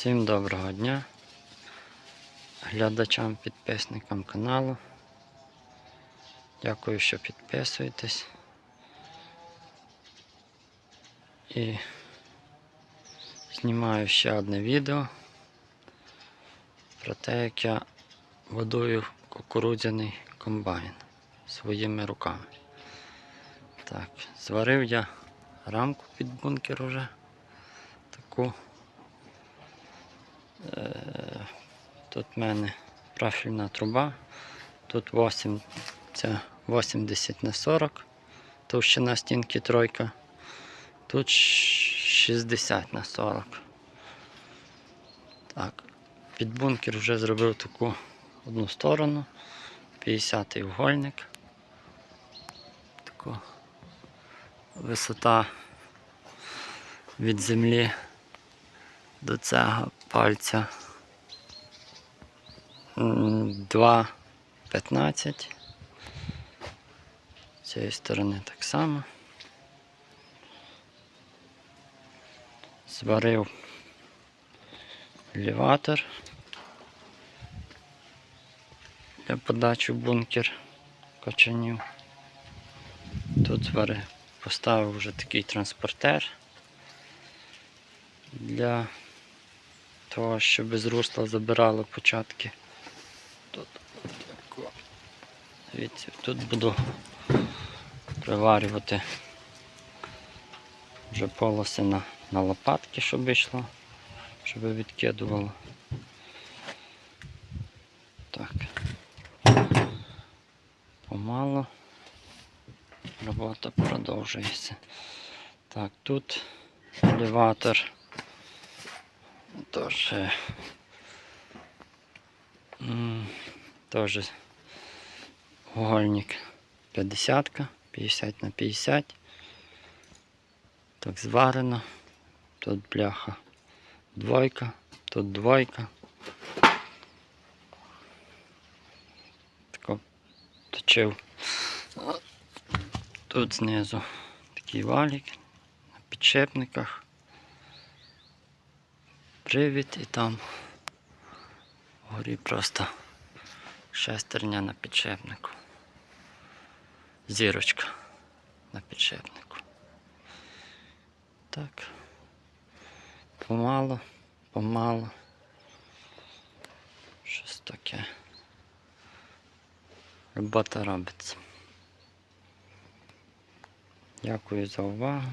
Всім доброго дня глядачам, підписникам каналу. Дякую, що підписуєтесь. І знімаю ще одне відео про те, як я водую кукурудзяний комбайн своїми руками. Так, зварив я рамку під бункер уже таку. Е, Тут в мене профільна труба. Тут 8, це 80 на 40, товщина стінки тройка. Тут 60 на 40. Так, під бункер вже зробив таку одну сторону, 50-й угольник. Таку висота від землі до цього пальця 2,15. З цієї сторони так само. Зварив елеватор для подачі в бункер качанів. Тут зварив, поставив вже такий транспортер для того, щоб з русла забирало початки. Тут. Дивіться, тут буду приварювати вже полоси на, на лопатки, щоб йшло, щоб відкидувало. Так. Помало. Робота продовжується. Так, тут елеватор. Тож, е, теж угольник 50, 50 на 50. Так зварено. Тут бляха двойка, тут двойка. Тако точив. Тут знизу такий валік на підшипниках привід і там вгорі просто шестерня на підшипнику. Зірочка на підшипнику. Так. Помало, помало. Щось таке. Робота робиться. Дякую за увагу.